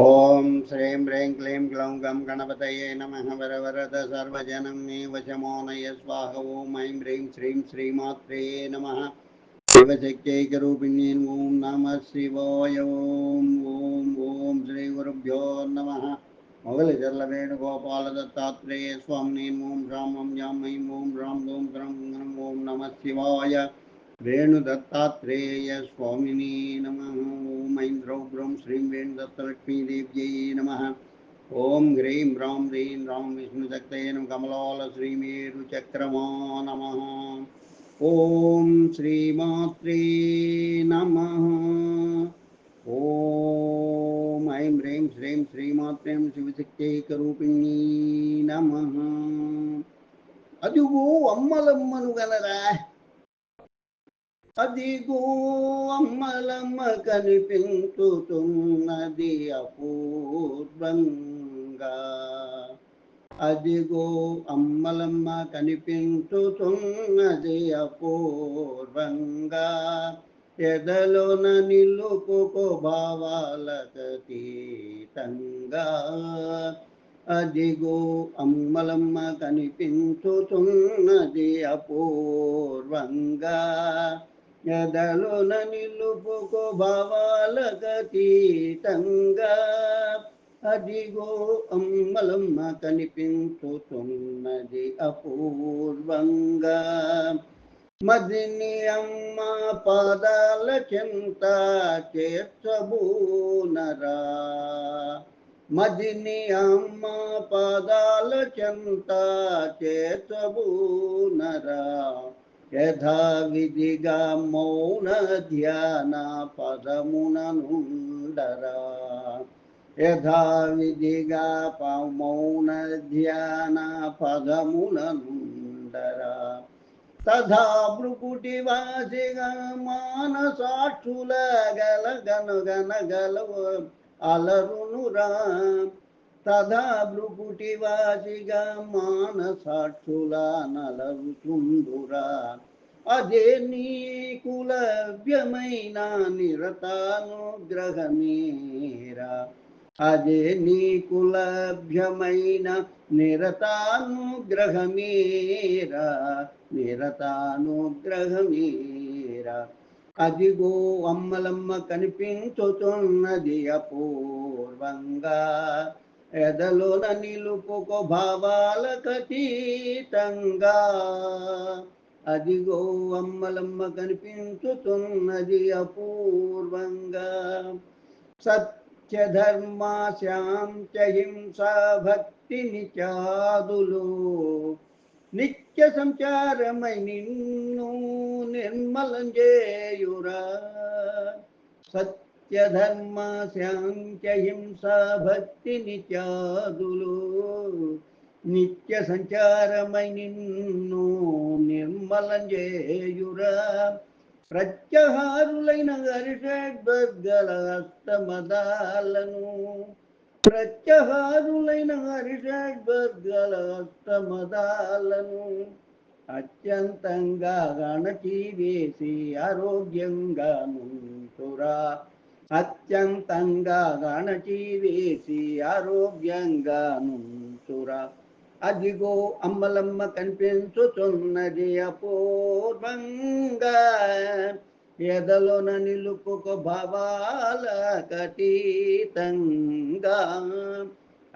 ॐ श्रीं ह्रीं क्लीं ग्लौं गं गणपतये नमः वरवरद सर्वजनं मे वशमो नय स्वाह ॐ ऐं ह्रीं श्रीं श्रीमात्रे नमः शिवशक्त्यैकरूपिण्येन ॐ नमः शिवाय ॐ ॐ ॐ श्रीगुरुभ्यो नमः मुगलजलवेणुगोपालदत्तात्रेय स्वाम्नें ॐ रामं यां ऐं ॐ रां धूं त्रं ॐ नमः शिवाय रेणुदत्तात्रेय स्वामिने नमः ॐ ऐन्द्रौग्रं श्रीं वेणुदत्तलक्ष्मीदेव्यै नमः ॐ ह्रीं रां ह्रीं रां विष्णुशक्तये नमः कमलालश्रीमेरुचक्रमा नमः ॐ श्रीमात्रे नमः ॐ ऐं ह्रीं श्रीं श्रीमात्रें शिवशक्त्यैकरूपिणी नमः अजुगो अम्मलम्मनुगणरा అదిగో అమ్మలమ్మ కనిపించుతున్నది అపూర్వంగా. అదిగో అమ్మలమ్మ కనిపించుతున్నది అపూర్వంగా. ఎదలోన నిలుపుకో భావాలతీతంగా అదిగో అమ్మలమ్మ కనిపించుతున్నది అపూర్వంగా. ఎదలోన నిలుపుకో భావాలకతీతంగా అదిగో అమ్మలమ్మ కనిపించుతున్నది అపూర్వంగా. మదిని అమ్మ పాదాల చెంత చేర్చబూనరా. మదిని అమ్మ పాదాల చెంత చేర్చబూనరా. యథావిధిగా మౌన ధ్యాన పదమున నుండరా యథావిధిగా మౌన ధ్యాన పదమున తథా భృకుటి వాసిగా మానసాక్షుల గల గన అలరునురా. తదా భృకుటి వాసిగా మానసాక్షుల నలరుచుండురా అదే నీకు లభ్యమైన నిరతానుగ్రహమేరా. అదే నీకు లభ్యమైన నిరతానుగ్రహమేరా. నిరతానుగ్రహమేరా. అదిగో అమ్మలమ్మ కనిపించుతున్నది అపూర్వంగా. ఎదలోన నిలుపుకో భావాలకతీతంగా అదిగో అమ్మలమ్మ కనిపించుతున్నది అపూర్వంగా. సత్యధర్మ శాంత హింస భక్తి నిచాదులు. నిత్య సంచారమై నిన్ను నిర్మలం చేయురా. సత్యధర్మ శాంత హింస భక్తి నిత్యాదులు నిత్య సంచారమై నిన్ను నిర్మలం చేయురా ప్రత్యహారులైన హరిషడ్వర్గల అష్టమదాలను ప్రత్యహారులైన హరిషడ్వర్గల అష్టమదాలను అత్యంతంగా గణచి వేసి ఆరోగ్యంగా నుంచురా అత్యంతంగా గణచి వేసి ఆరోగ్యంగా అదిగో అమ్మలమ్మ కనిపించుతున్నది అపూర్వంగా. ఎదలోన నిలుపుక భావాల కతీతంగా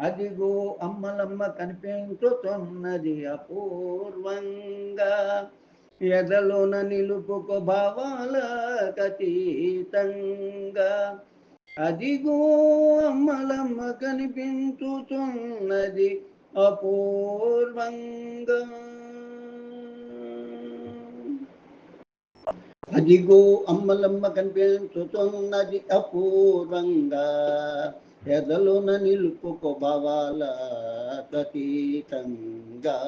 అదిగో అమ్మలమ్మ కనిపించుతున్నది అపూర్వంగా. ఎదలోన నిలుపుక భావాల కతీతంగా అదిగో అమ్మలమ్మ కనిపించుతున్నది అపూర్వంగా. అదిగో అమ్మలమ్మ కనిపించుతున్నది అపూర్వంగా. ఎదలోన నిలుపుకో భావాల అతీతంగా.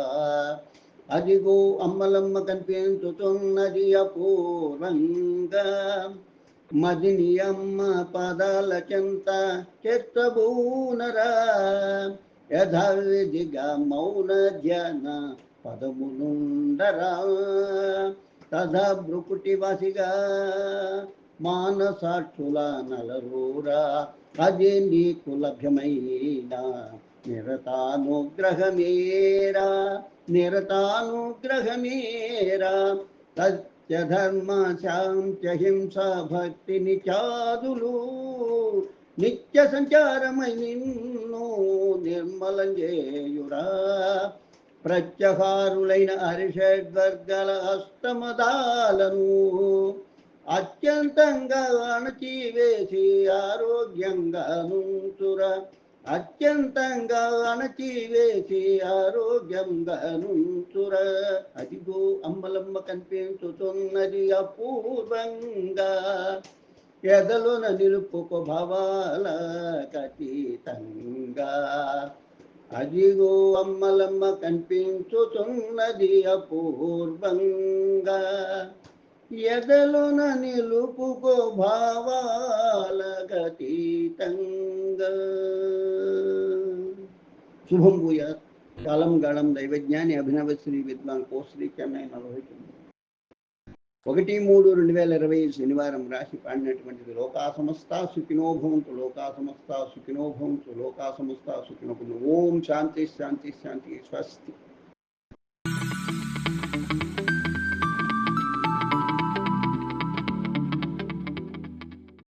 అదిగో అమ్మలమ్మ కనిపించుతున్నది అపూర్వంగా మదిని అమ్మ పదాల చెంత చెత్తబూనరా. యథావిధిగా మౌన ధ్యాన పదములుండరా తదా భ్రుకుటి వాసిగా మానసాక్షుల నలరూరా. అదే నీకు లభ్యమైన నిరతానుగ్రహమేరా నిరతానుగ్రహమేరా సత్యధర్మ శాంత్య హింస భక్తి నిచాదులు నిత్య సంచారమై నిన్ను నిర్మలం చేయురా ప్రత్యహారులైన హరిషడ్వర్గల అష్టమదాలను అత్యంతంగా అణచివేసి ఆరోగ్యంగా నుంచురా అత్యంతంగా అణచివేసి ఆరోగ్యంగా నుంచుర అదిగో అమ్మలమ్మ కనిపించుతున్నది అపూర్వంగా. ఎదలున నిలుపుకు భవాల ఖచ్చితంగా అదిగో అమ్మలమ్మ కనిపించుతున్నది అపూర్వంగా. ఎదలున నిలుపుకో భావాల గతీతంగా. శుభం భూయాత్ కాలం గళం దైవజ్ఞాని అభినవ శ్రీ విద్వాన్ కోశ్రీ చెన్నై నలభై తొమ్మిది ఒకటి మూడు రెండు వేల ఇరవై శనివారం రాశి పాడినటువంటిది లోకా సమస్త సుఖినోభవంతు లోకా సమస్త సుఖినోభవంతు లోకా సమస్త సుఖినోభవంతు ఓం శాంతి శాంతి శాంతి స్వస్తి.